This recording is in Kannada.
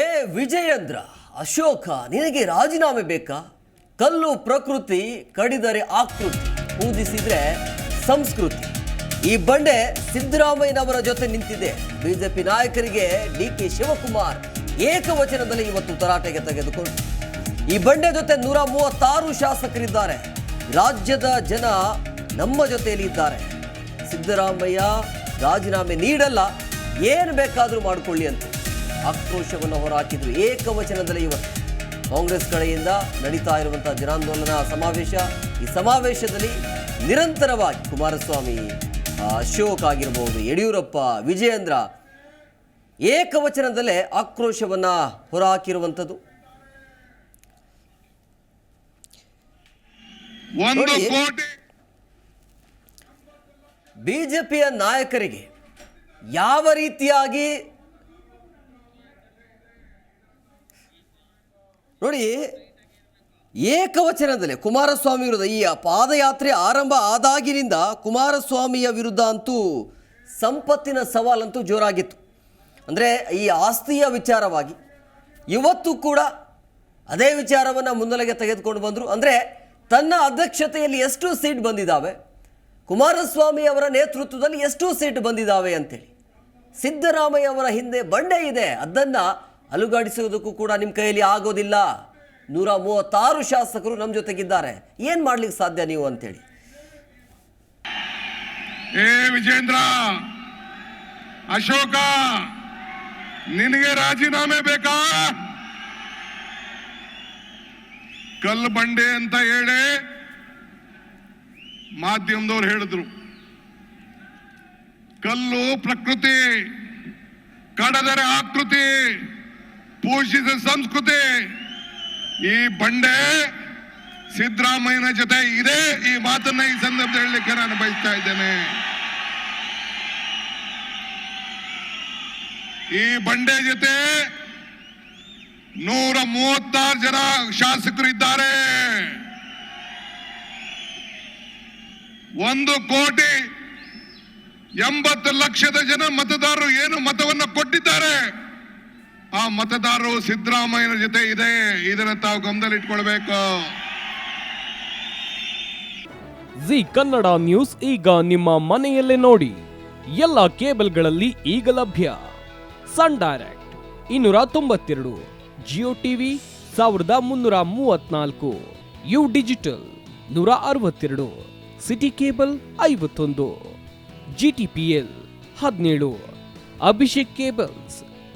ಏ ವಿಜಯೇಂದ್ರ, ಅಶೋಕ, ನಿನಗೆ ರಾಜೀನಾಮೆ ಬೇಕಾ? ಕಲ್ಲು ಪ್ರಕೃತಿ ಕಡಿದರೆ ಆಕೃತಿ, ಪೂಜಿಸಿದ್ರೆ ಸಂಸ್ಕೃತಿ. ಈ ಬಂಡೆ ಸಿದ್ದರಾಮಯ್ಯನವರ ಜೊತೆ ನಿಂತಿದೆ. ಬಿಜೆಪಿ ನಾಯಕರಿಗೆ ಡಿ ಕೆ ಶಿವಕುಮಾರ್ ಏಕವಚನದಲ್ಲಿ ಇವತ್ತು ತರಾಟೆಗೆ ತೆಗೆದುಕೊಂಡು. ಈ ಬಂಡೆ ಜೊತೆ ನೂರ ಮೂವತ್ತಾರು ಶಾಸಕರಿದ್ದಾರೆ. ರಾಜ್ಯದ ಜನ ನಮ್ಮ ಜೊತೆಯಲ್ಲಿ ಇದ್ದಾರೆ. ಸಿದ್ದರಾಮಯ್ಯ ರಾಜೀನಾಮೆ ನೀಡಲ್ಲ. ಏನು ಬೇಕಾದರೂ ಮಾಡಿಕೊಳ್ಳಿ ಅಂತ. ಆಕ್ರೋಶವನ್ನು ಹೊರಹಾಕಿದ್ರು ಏಕವಚನದಲ್ಲಿ ಇವತ್ತು ಕಾಂಗ್ರೆಸ್ ಕಡೆಯಿಂದ ನಡೀತಾ ಇರುವಂತಹ ಜನಾಂದೋಲನ ಸಮಾವೇಶ ಈ ಸಮಾವೇಶದಲ್ಲಿ ನಿರಂತರವಾಗಿ ಕುಮಾರಸ್ವಾಮಿ ಅಶೋಕ್ ಆಗಿರ್ಬೋದು ಯಡಿಯೂರಪ್ಪ ವಿಜಯೇಂದ್ರ ಏಕವಚನದಲ್ಲೇ ಆಕ್ರೋಶವನ್ನ ಹೊರಹಾಕಿರುವಂಥದ್ದು. ಬಿಜೆಪಿಯ ನಾಯಕರಿಗೆ ಯಾವ ರೀತಿಯಾಗಿ ನೋಡಿ, ಏಕವಚನದಲ್ಲಿ ಕುಮಾರಸ್ವಾಮಿ ವಿರುದ್ಧ ಈ ಪಾದಯಾತ್ರೆ ಆರಂಭ ಆದಾಗಿನಿಂದ ಕುಮಾರಸ್ವಾಮಿಯ ವಿರುದ್ಧ ಅಂತೂ ಸಂಪತ್ತಿನ ಸವಾಲಂತೂ ಜೋರಾಗಿತ್ತು. ಅಂದರೆ ಈ ಆಸ್ತಿಯ ವಿಚಾರವಾಗಿ ಇವತ್ತು ಕೂಡ ಅದೇ ವಿಚಾರವನ್ನು ಮುನ್ನೆಲೆಗೆ ತೆಗೆದುಕೊಂಡು ಬಂದರು. ಅಂದರೆ ತನ್ನ ಅಧ್ಯಕ್ಷತೆಯಲ್ಲಿ ಎಷ್ಟು ಸೀಟ್ ಬಂದಿದ್ದಾವೆ ಕುಮಾರಸ್ವಾಮಿ ಅವರ ನೇತೃತ್ವದಲ್ಲಿ ಎಷ್ಟು ಸೀಟ್ ಬಂದಿದ್ದಾವೆ ಅಂತೇಳಿ. ಸಿದ್ದರಾಮಯ್ಯ ಅವರ ಹಿಂದೆ ಬಂಡೆ ಇದೆ, ಅದನ್ನು ಅಲುಗಾಡಿಸುವುದಕ್ಕೂ ಕೂಡ ನಿಮ್ಮ ಕೈಯಲ್ಲಿ ಆಗೋದಿಲ್ಲ. ನೂರ ಮೂವತ್ತಾರು ಶಾಸಕರು ನಮ್ಮ ಜೊತೆಗಿದ್ದಾರೆ. ಏನು ಮಾಡ್ಲಿಕ್ಕೆ ಸಾಧ್ಯ ನೀವು ಅಂತೇಳಿ? ಏ ವಿಜೇಂದ್ರ! ಅಶೋಕ! ನಿನಗೆ ರಾಜೀನಾಮೆ ಬೇಕಾ? ಕಲ್ಲು ಬಂಡೆ ಅಂತ ಹೇಳಿ ಮಾಧ್ಯಮದವ್ರು ಹೇಳಿದ್ರು. ಕಲ್ಲು ಪ್ರಕೃತಿ, ಕಡದರೆ ಆಕೃತಿ. ಪೂಜಿಸಿದ ಸಂಸ್ಕೃತಿ. ಈ ಬಂಡೆ ಸಿದ್ದರಾಮಯ್ಯನ ಜೊತೆ ಇದೆ. ಈ ಮಾತನ್ನ ಈ ಸಂದರ್ಭದಲ್ಲಿ ಹೇಳಲಿಕ್ಕೆ ನಾನು ಬಯಸ್ತಾ ಇದ್ದೇನೆ. ಈ ಬಂಡೆ ಜೊತೆ ನೂರ ಮೂವತ್ತಾರು ಜನ ಶಾಸಕರು ಇದ್ದಾರೆ. ಒಂದು ಕೋಟಿ ಎಂಬತ್ತು ಲಕ್ಷದ ಜನ ಮತದಾರರು ಏನು ಮತವನ್ನು ಕೊಟ್ಟಿದ್ದಾರೆ? ಆ ಮತದಾರರು ಸಿದ್ದರಾಮಯ್ಯನ ಜೊತೆ ಇದೆ. ಇದನ್ನ ತಾವು ಗಮನದಲ್ಲಿ ಇಟ್ಕೊಳ್ಬೇಕು ಜಿ ಕನ್ನಡ ನ್ಯೂಸ್ ಈಗ ನಿಮ್ಮ ಮನೆಯಲ್ಲೇ ನೋಡಿ. ಎಲ್ಲ ಕೇಬಲ್ಗಳಲ್ಲಿ ಈಗ ಲಭ್ಯ. ಸನ್ ಡೈರೆಕ್ಟ್ ಇನ್ನೂರ ತೊಂಬತ್ತೆರಡು, ಜಿಯೋ ಟಿವಿ ಸಾವಿರದ ಮುನ್ನೂರ ಮೂವತ್ನಾಲ್ಕು, ಯು ಡಿಜಿಟಲ್ ನೂರ ಅರವತ್ತೆರಡು, ಸಿಟಿ ಕೇಬಲ್ ಐವತ್ತೊಂದು, ಜಿ ಟಿ ಪಿ ಎಲ್ ಹದಿನೇಳು, ಅಭಿಷೇಕ್ ಕೇಬಲ್ಸ್